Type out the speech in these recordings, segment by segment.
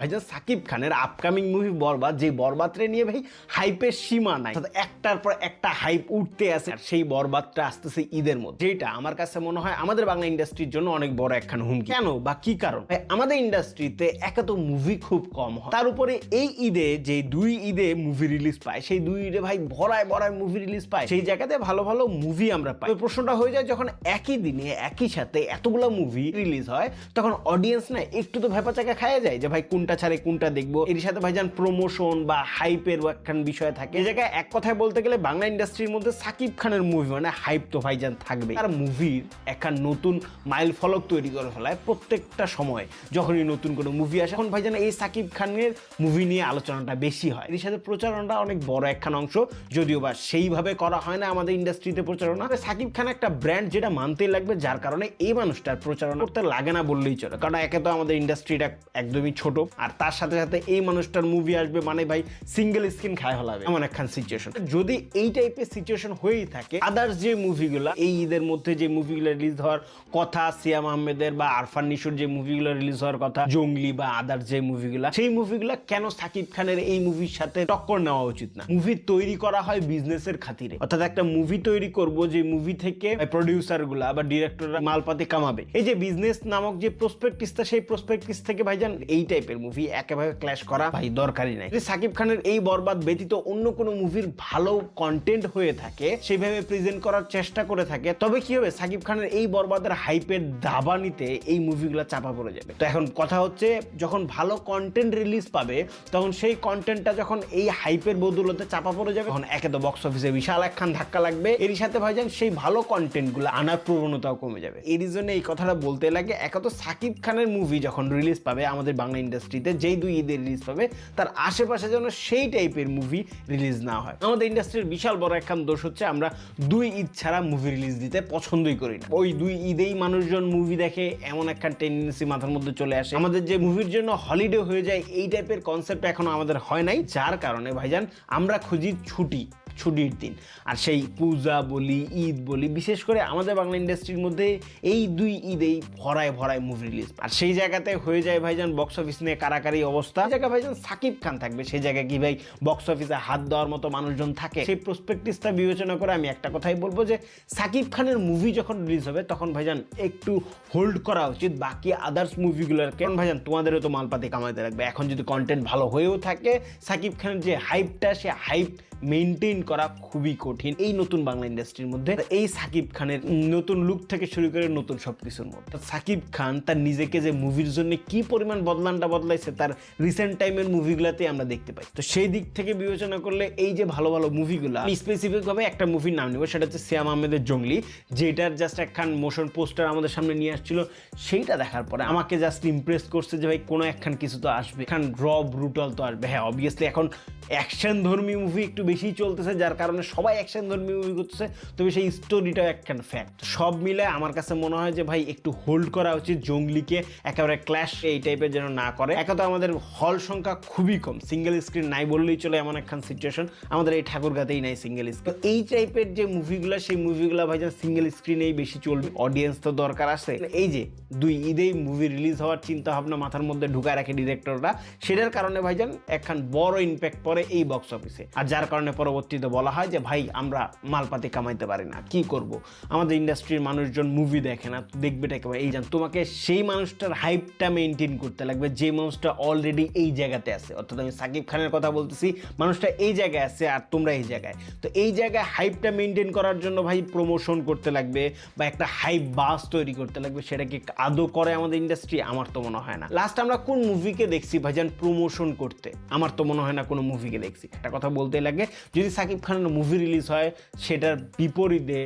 ভাইজান সাকিব খানের upcoming movie বরবাদ যে বরবাদরে নিয়ে ভাই হাইপের সীমা নাই। একটার পর একটা হাইপ উঠতে আছে, আর সেই বরবাদটা আসতেছে ঈদের মধ্যে। যেটা আমার কাছে মনে হয় আমাদের বাংলা ইন্ডাস্ট্রির জন্য অনেক বড় একখান হুমকি। কেন বা কি কারণ? ভাই, আমাদের ইন্ডাস্ট্রিতে একে তো মুভি খুব কম হয়। তার উপরে এই ঈদে যে দুই ঈদে মুভি রিলিজ পায়, সেই দুই ঈদে ভাই ভরায় ভরায় মুভি রিলিজ পায়। সেই জায়গাতে ভালো ভালো মুভি আমরা পাই। প্রশ্নটা হয়ে যায়, যখন একই দিনে, একই সাথে এতগুলো মুভি রিলিজ হয়, তখন অডিয়েন্স না একটু তো ভেপা চাকা খাওয়া যায় যে ভাই কোনটা ছাড়ে, কোনটা দেখব। এর সাথে ভাইজান প্রমোশন বা হাইপের একখান বিষয় থাকে। এই জায়গায় এক কথায় বলতে গেলে বাংলা ইন্ডাস্ট্রির মধ্যে সাকিব খানের মুভি মানে হাইপ তো ভাইজান থাকবে তার মুভির একখান নতুন মাইল ফলক তৈরি করে ফেলায় প্রত্যেকটা সময়, যখনই নতুন কোনো মুভি আসে এখন ভাইজান এই সাকিব খানের মুভি নিয়ে আলোচনাটা বেশি হয়। এর সাথে প্রচারণাটা অনেক বড় একখান অংশ, যদিও বা সেইভাবে করা হয় না আমাদের ইন্ডাস্ট্রিতে প্রচারণা। সাকিব খান একটা ব্র্যান্ড যেটা মানতেই লাগবে, যার কারণে এই মানুষটার প্রচারণা করতে লাগে না বললেই চলে। কারণ একে তো আমাদের ইন্ডাস্ট্রিটা একদমই ছোট। আর তার সাথে সাথে এই মানুষটার মুভি আসবে মানে ভাই সিঙ্গেল স্ক্রিন খায় হলাবে। এমন একখান সিচুয়েশন যদি এই টাইপের সিচুয়েশন হয়েই থাকে আদার্স যে মুভিগুলো এই ঈদের মধ্যে যে মুভিগুলো রিলিজ হওয়ার কথা সিয়াম আহমেদের বা আরফান নিশুর যে মুভিগুলো রিলিজ হওয়ার কথা জঙ্গলি বা আদার্স যে মুভিগুলো সেই মুভিগুলো কেন সাকিব খানের এই মুভির সাথে টক্কর নেওয়া উচিত না? মুভি তৈরি করা হয় বিজনেসের খাতিরে। অর্থাৎ একটা মুভি তৈরি করব যে মুভি থেকে প্রডিউসারগুলা বা ডিরেক্টররা মালপাতি কামাবে। এই যে বিজনেস নামক যে প্রসপেক্টিসটা সেই প্রসপেক্টিস থেকে ভাইজান এই টাইপের মুভি একেবারে ক্ল্যাশ করা ভাই দরকারই নাই। যদি সাকিব খানের এই বরবাদ ব্যতীত অন্য কোনো মুভির ভালো কন্টেন্ট হয়ে থাকে সেইভাবে প্রেজেন্ট করার চেষ্টা করে থাকে তবে কি হবে? সাকিব খানের এই বরবাদের হাইপের দাবানিতে এই মুভিগুলো চাপা পড়ে যাবে। তো এখন কথা হচ্ছে যখন ভালো কন্টেন্ট রিলিজ পাবে তখন সেই কন্টেন্টটা যখন এই হাইপের বদৌলতে চাপা পড়ে যাবে তখন একে তো বক্স অফিসে বিশাল একখান ধাক্কা লাগবে। এরই সাথে ভাইজান সেই ভালো কন্টেন্টগুলো আনার প্রবণতাও কমে যাবে। এই জন্য এই কথাটা বলতে লাগে এক তো সাকিব খানের মুভি যখন রিলিজ পাবে আমাদের বাংলা ইন্ডাস্ট্রিতে যেই দুই ঈদে রিলিজ পাবে, তার আশেপাশে যেন সেই টাইপের মুভি রিলিজ না হয়। আমাদের ইন্ডাস্ট্রির বিশাল বড় একখান দোষ হচ্ছে, আমরা দুই ঈদ ছাড়া মুভি রিলিজ দিতে পছন্দই করি না। ওই দুই ঈদেই মানুষজন মুভি দেখে এমন একখান টেন্ডেন্সি মাথার মধ্যে চলে আসে। আমাদের যে মুভির জন্য হলিডে হয়ে যায়, এই টাইপের কনসেপ্ট এখনও আমাদের হয় নাই, যার কারণে ভাইজান, আমরা খুঁজি ছুটি, ছুটির দিন। আর সেই পূজা বলি, ঈদ বলি, বিশেষ করে আমাদের বাংলা ইন্ডাস্ট্রির মধ্যে এই দুই ঈদেই ভরায় ভরায় মুভি রিলিজ আর সেই জায়গাতে হয়ে যায় ভাইজান বক্স অফিস নিয়ে কারাকারি অবস্থা। জায়গায় ভাইজান সাকিব খান থাকবে, সেই জায়গায় কি ভাই বক্স অফিসে হাত দেওয়ার মতো মানুষজন থাকে? সেই প্রসপেক্টিসটা বিবেচনা করে আমি একটা কথাই বলব যে, সাকিব খানের মুভি যখন রিলিজ হবে, তখন ভাইজান একটু হোল্ড করা উচিত বাকি আদার্স মুভিগুলোর কারণ ভাইজান, তোমাদেরও তো মালপাতি কামাইতে লাগবে। এখন যদি কন্টেন্ট ভালো হয়েও থাকে, সাকিব খানের যে হাইপটা সে হাইপ মেনটেন করা খুবই কঠিন এই নতুন বাংলা ইন্ডাস্ট্রির মধ্যে। এই সাকিব খানের নতুন লুক থেকে শুরু করে নতুন সবকিছুর মধ্যে। সাকিব খান তার নিজেকে যে মুভির জন্য কি পরিমাণ বদলানটা বদলাইছে, তার রিসেন্ট টাইমের মুভিগুলোতে আমরা দেখতে পাই। তো সেই দিক থেকে বিবেচনা করলে এই যে ভালো ভালো মুভিগুলো আমি স্পেসিফিক ভাবে একটা মুভির নাম নেব, সেটা হচ্ছে শ্যাম আহমেদের জঙ্গলি, যেটার জাস্ট একখান মোশন পোস্টার আমাদের সামনে নিয়ে আসছিল। সেইটা দেখার পরে আমাকে জাস্ট ইমপ্রেস করছে যে ভাই, কোনো একখান কিছু তো আসবে। এখান র ব্রুটাল তো আসবে। হ্যাঁ অবভিয়াসলি এখন অ্যাকশন ধর্মী মুভি একটু বেশি চলতেছে, যার কারণে সবাই অ্যাকশন ধর্মী মুভি করতেছে। তবে সেই স্টোরিটাও একখান ফ্যাক্ট সব মিলে আমার কাছে মনে হয় যে, ভাই, একটু হোল্ড করা উচিত জঙ্গলিকে, একেবারে ক্ল্যাশ এই টাইপের যেন না করে। একে তো আমাদের হল সংখ্যা খুবই কম। সিঙ্গেল স্ক্রিন নাই বললেই চলে এমন একখান সিচুয়েশন আমাদের এই ঠাকুরগাতেই নাই সিঙ্গেল স্ক্রিন এই টাইপের যে মুভিগুলো সেই মুভিগুলো ভাইজান সিঙ্গেল স্ক্রিনেই বেশি চলবে। অডিয়েন্স তো দরকার আছে। এই যে, দুই ঈদেই মুভি রিলিজ হওয়ার চিন্তা ভাবনা মাথার মধ্যে ঢুকায় রাখে ডিরেক্টররা সেটার কারণে ভাইজান একখান বড় ইম্প্যাক্ট পড়ে এই বক্স অফিসে আর যার কারণে পরবর্তীতে বলা হয় যে, ভাই, আমরা মালপাতি কামাইতে পারি না, কি করব? আমাদের ইন্ডাস্ট্রির মানুষজন মুভি দেখে না দেখবেটা একেবারে, এই জান, তোমাকে সেই মানুষটার হাইপটা মেনটেন করতে লাগবে, যে মানুষটা অলরেডি এই জায়গাতে আছে। অর্থাৎ আমি সাকিব খানের কথা বলতেছি, মানুষটা এই জায়গায় আছে আর তোমরা এই জায়গায়। তো এই জায়গায় হাইপটা মেনটেন করার জন্য, ভাই প্রমোশন করতে লাগবে বা একটা হাইপ বাস তৈরি করতে লাগবে সেটা কি আদৌ করে আমাদের ইন্ডাস্ট্রি আমার তো মনে হয় না। লাস্ট আমরা কোন মুভিকে দেখছি, ভাইজান প্রমোশন করতে? আমার তো মনে হয় না কোনো মুভিকে দেখছি। একটা কথা বলতে লাগে যদি সাকিব খানের মুভি রিলিজ হয়, সেটার বিপরীতে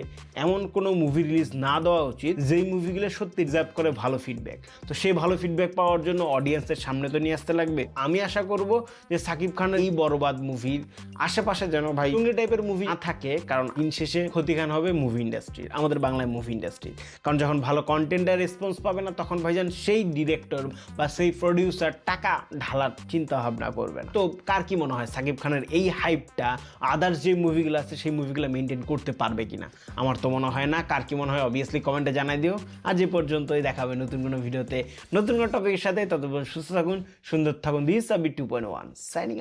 এমন কোনো মুভি রিলিজ না দেওয়া উচিত, যেই মুভিগুলো সত্যি রিজার্ভ করে ভালো ফিডব্যাক তো সেই ভালো ফিডব্যাক পাওয়ার জন্য অডিয়েন্সের সামনে তো নিয়ে আসতে লাগবে। আমি আশা করব যে সাকিব খানের এই বরবাদ মুভির আশেপাশে যেন ভাই টুঙ্গি টাইপের মুভি না থাকে, কারণ দিন শেষে ক্ষতিখান হবে মুভি ইন্ডাস্ট্রির আমাদের বাংলায় মুভি ইন্ডাস্ট্রি কারণ যখন ভালো কন্টেন্টের রেসপন্স পাবে না, তখন ভাইজান সেই ডিরেক্টর বা সেই প্রডিউসার টাকা ঢালার চিন্তা ভাবনা করবে না। তো কার কি মনে হয় সাকিব খানের এই হাইপটা আদার্স যে মুভিগুলো আছে, সেই মুভিগুলো মেনটেন করতে পারবে কিনা? আমার তো মনে হয় না, কার কি মনে হয় অবভিয়াসলি কমেন্টে জানাই দিও। আজ এ পর্যন্তই দেখাবে নতুন কোনো ভিডিওতে নতুন কোনো টপিকের সাথে, ততক্ষণ সুস্থ থাকুন, সুন্দর থাকুন দিস আবি টু পয়েন্ট ওয়ান সাইনিং